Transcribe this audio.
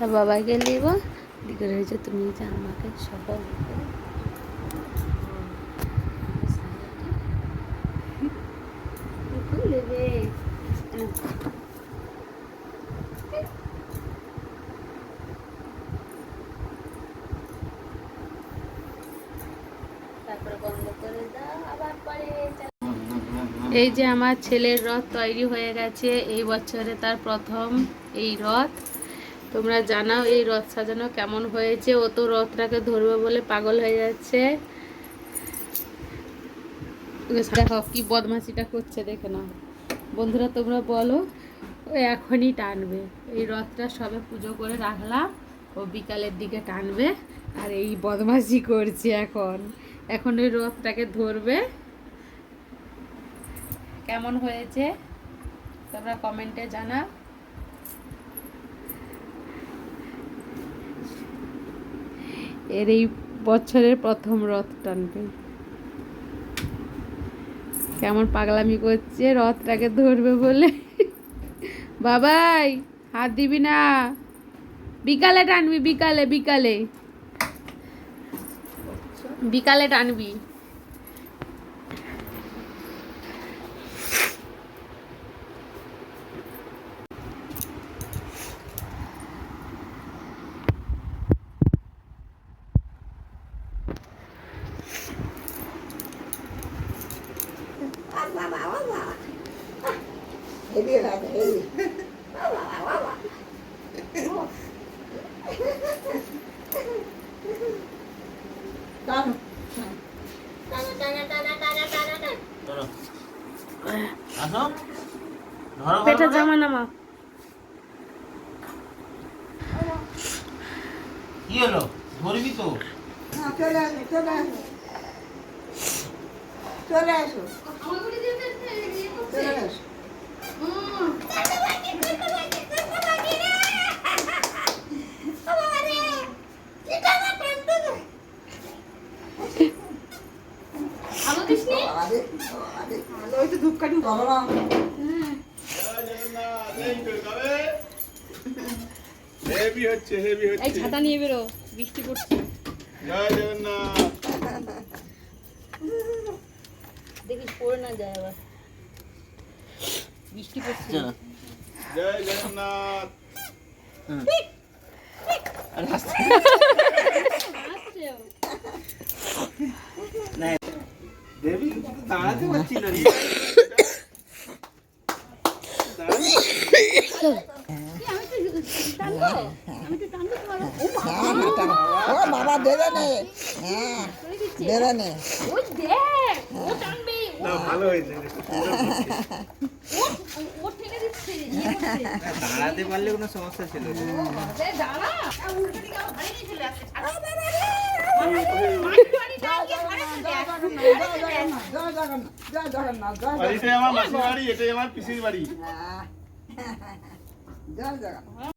তা বাবাকে নিব। দিকে রয়েছে তুমি যে আমাকে পরে এই যে আমার ছেলের রথ তৈরি হয়ে গেছে। এই বছরে তার প্রথম এই রথ। তোমরা জানাও এই রথ সাজানো কেমন হয়েছে। ও তো রথটাকে ধরবে বলে পাগল হয়ে যাচ্ছে। দেখো কি বদমাশিটা করছে, দেখে নাও। বন্ধুরা, তোমরা বলো, ও এখনই টানবে। এই রথটা সবে পুজো করে রাখলাম, ও বিকালের দিকে টানবে, আর এই বদমাশি করছে এখন। এখন ওই রথটাকে ধরবে। কেমন হয়েছে? তোমরা কমেন্টে জানা এর এই বছরের প্রথম রথ টানবে। কেমন পাগলামি করছে, রথটাকে ধরবে বলে। বাবাই, হাত দিবি না। বিকালে টানবি, বিকালে বিকালে। বিকালে টানবি। পেটে। জামা নামা। কি হলো? ধরবি তো। চলে আসো চলে আসো চলে আসো। চলে আসো। ওই তো ধূপকাঠি বাবা হেভি হচ্ছে হেভি এই হচ্ছে ছাতা নিয়ে বেরো বৃষ্টি পড়ছে। জয় জগন্নাথ। যায় আবার বৃষ্টি পড়ছে চলো জয় জগন্নাথ আরে হাসতে দেবী কিন্তু দাঁড়াতে পারছি না রে। দাঁড়াতে ও বাবা দেবে নে হ্যাঁ দেবে নে ওই দেখ ও টানবে না ভালো হয়েছে ইয়ে। দাঁড়াতে পারলে কোনো সমস্যা ছিল এটাই আমার মাসির বাড়ি এটাই আমার পিসির বাড়ি জগন্নাথ জয় জগন্নাথ